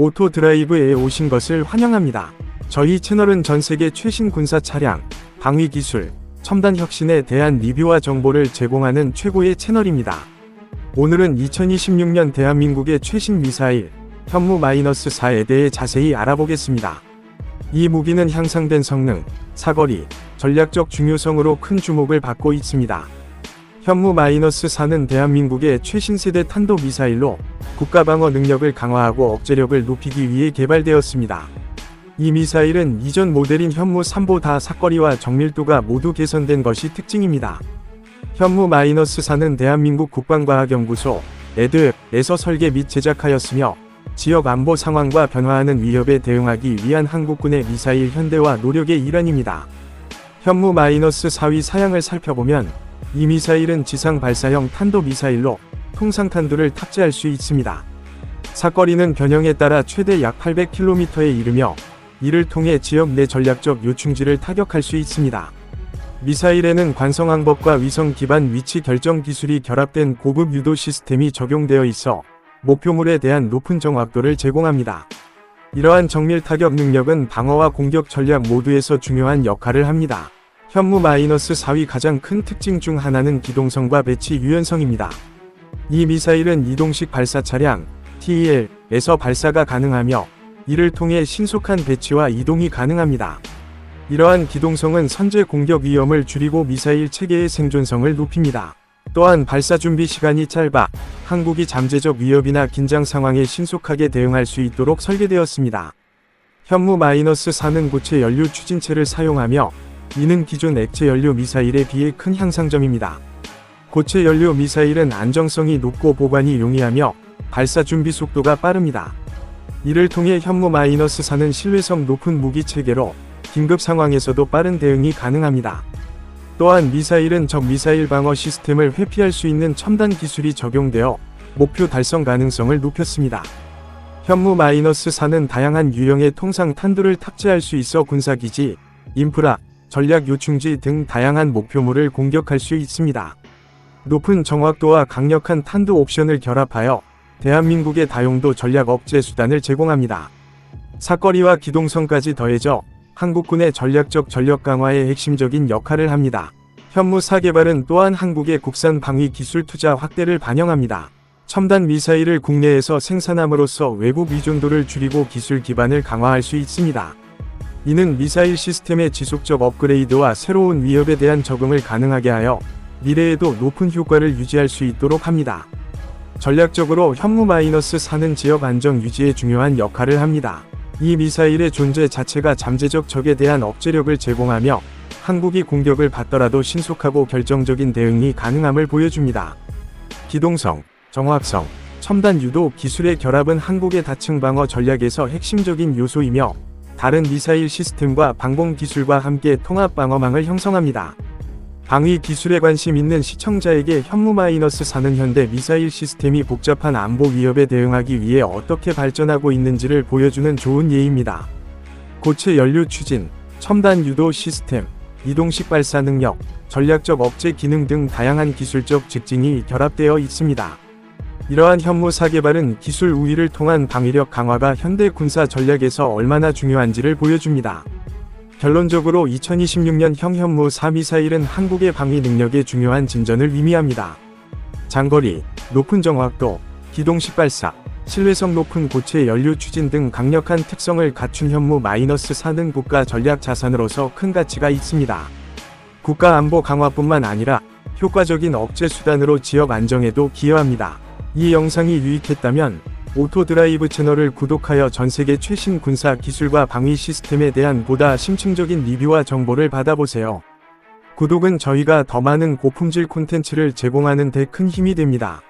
오토 드라이브에 오신 것을 환영합니다. 저희 채널은 전 세계 최신 군사 차량, 방위 기술, 첨단 혁신에 대한 리뷰와 정보를 제공하는 최고의 채널입니다. 오늘은 2026년 대한민국의 최신 미사일, 현무 마이너스 4에 대해 자세히 알아보겠습니다. 이 무기는 향상된 성능, 사거리, 전략적 중요성으로 큰 주목을 받고 있습니다. 현무 마이너스 4는 대한민국의 최신 세대 탄도 미사일로 국가 방어 능력을 강화하고 억제력을 높이기 위해 개발되었습니다. 이 미사일은 이전 모델인 현무 3보다 사거리와 정밀도가 모두 개선된 것이 특징입니다. 현무 마이너스 4는 대한민국 국방과학연구소 에드에서 설계 및 제작하였으며 지역 안보 상황과 변화하는 위협에 대응하기 위한 한국군의 미사일 현대화 노력의 일환입니다. 현무 마이너스 4위 사양을 살펴보면 이 미사일은 지상 발사형 탄도 미사일로 통상 탄두를 탑재할 수 있습니다. 사거리는 변형에 따라 최대 약 800km에 이르며 이를 통해 지역 내 전략적 요충지를 타격할 수 있습니다. 미사일에는 관성항법과 위성 기반 위치 결정 기술이 결합된 고급 유도 시스템이 적용되어 있어 목표물에 대한 높은 정확도를 제공합니다. 이러한 정밀 타격 능력은 방어와 공격 전략 모두에서 중요한 역할을 합니다. 현무 마이너스 4위 가장 큰 특징 중 하나는 기동성과 배치 유연성입니다. 이 미사일은 이동식 발사 차량 TEL에서 발사가 가능하며 이를 통해 신속한 배치와 이동이 가능합니다. 이러한 기동성은 선제 공격 위험을 줄이고 미사일 체계의 생존성을 높입니다. 또한 발사 준비 시간이 짧아 한국이 잠재적 위협이나 긴장 상황에 신속하게 대응할 수 있도록 설계되었습니다. 현무 마이너스 4는 고체 연료 추진체를 사용하며 이는 기존 액체 연료 미사일에 비해 큰 향상점입니다. 고체 연료 미사일은 안정성이 높고 보관이 용이하며 발사 준비 속도가 빠릅니다. 이를 통해 현무 마이너스 4는 신뢰성 높은 무기 체계로 긴급 상황에서도 빠른 대응이 가능합니다. 또한 미사일은 적 미사일 방어 시스템을 회피할 수 있는 첨단 기술이 적용되어 목표 달성 가능성을 높였습니다. 현무 마이너스 4는 다양한 유형의 통상 탄두를 탑재할 수 있어 군사기지, 인프라, 전략 요충지 등 다양한 목표물을 공격할 수 있습니다. 높은 정확도와 강력한 탄두 옵션을 결합하여 대한민국의 다용도 전략 억제 수단을 제공합니다. 사거리와 기동성까지 더해져 한국군의 전략적 전력 강화에 핵심적인 역할을 합니다. 현무 4개발은 또한 한국의 국산 방위 기술 투자 확대를 반영합니다. 첨단 미사일을 국내에서 생산함으로써 외국 의존도를 줄이고 기술 기반을 강화할 수 있습니다. 이는 미사일 시스템의 지속적 업그레이드와 새로운 위협에 대한 적응을 가능하게 하여 미래에도 높은 효과를 유지할 수 있도록 합니다. 전략적으로 현무 마이너스 4는 지역 안정 유지에 중요한 역할을 합니다. 이 미사일의 존재 자체가 잠재적 적에 대한 억제력을 제공하며 한국이 공격을 받더라도 신속하고 결정적인 대응이 가능함을 보여줍니다. 기동성, 정확성, 첨단 유도 기술의 결합은 한국의 다층 방어 전략에서 핵심적인 요소이며 다른 미사일 시스템과 방공 기술과 함께 통합 방어망을 형성합니다. 방위 기술에 관심 있는 시청자에게 현무-4는 현대 미사일 시스템이 복잡한 안보 위협에 대응하기 위해 어떻게 발전하고 있는지를 보여주는 좋은 예입니다. 고체 연료 추진, 첨단 유도 시스템, 이동식 발사 능력, 전략적 억제 기능 등 다양한 기술적 직진이 결합되어 있습니다. 이러한 현무 4개발은 기술 우위를 통한 방위력 강화가 현대 군사 전략에서 얼마나 중요한지를 보여줍니다. 결론적으로 2026년 형현무 4미사일은 한국의 방위 능력의 중요한 진전을 의미합니다. 장거리, 높은 정확도, 기동식 발사, 신뢰성 높은 고체 연료 추진 등 강력한 특성을 갖춘 현무 마이너스 4는 국가 전략 자산으로서 큰 가치가 있습니다. 국가 안보 강화뿐만 아니라 효과적인 억제 수단으로 지역 안정에도 기여합니다. 이 영상이 유익했다면 오토드라이브 채널을 구독하여 전세계 최신 군사 기술과 방위 시스템에 대한 보다 심층적인 리뷰와 정보를 받아보세요. 구독은 저희가 더 많은 고품질 콘텐츠를 제공하는 데 큰 힘이 됩니다.